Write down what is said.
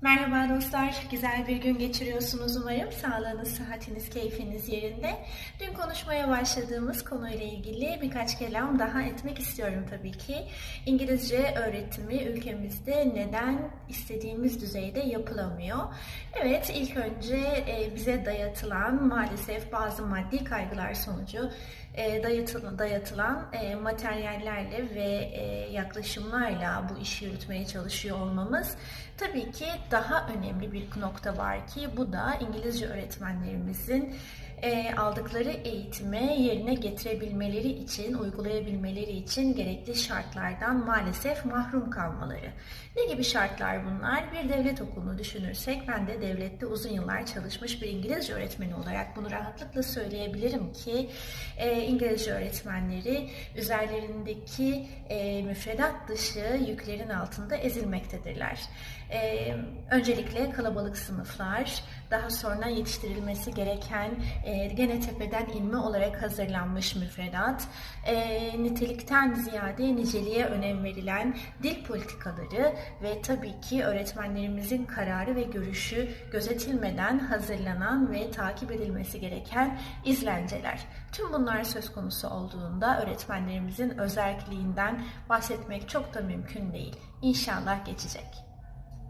Merhaba dostlar, güzel bir gün geçiriyorsunuz umarım. Sağlığınız, sıhhatiniz, keyfiniz yerinde. Dün konuşmaya başladığımız konuyla ilgili birkaç kelam daha etmek istiyorum tabii ki. İngilizce öğretimi ülkemizde neden istediğimiz düzeyde yapılamıyor? Evet, ilk önce e, bize dayatılan maalesef bazı maddi kaygılar sonucu e, dayatılan e, materyallerle ve yaklaşımlarla bu işi yürütmeye çalışıyor olmamız tabii ki daha önemli bir nokta var ki bu da İngilizce öğretmenlerimizin e, aldıkları eğitime yerine getirebilmeleri için, uygulayabilmeleri için gerekli şartlardan maalesef mahrum kalmaları. Ne gibi şartlar bunlar? Bir devlet okulunu düşünürsek ben de devlette uzun yıllar çalışmış bir İngilizce öğretmeni olarak bunu rahatlıkla söyleyebilirim ki e, İngilizce öğretmenleri üzerlerindeki e, müfredat dışı yüklerin altında ezilmektedirler. E, öncelikle kalabalık sınıflar, daha sonra yetiştirilmesi gereken e, gene tepeden inme olarak hazırlanmış müfredat, e, nitelikten ziyade niceliğe önem verilen dil politikaları ve tabii ki öğretmenlerimizin kararı ve görüşü gözetilmeden hazırlanan ve takip edilmesi gereken izlenceler. Tüm bunlar söz konusu olduğunda öğretmenlerimizin özelliğinden bahsetmek çok da mümkün değil. İnşallah geçecek.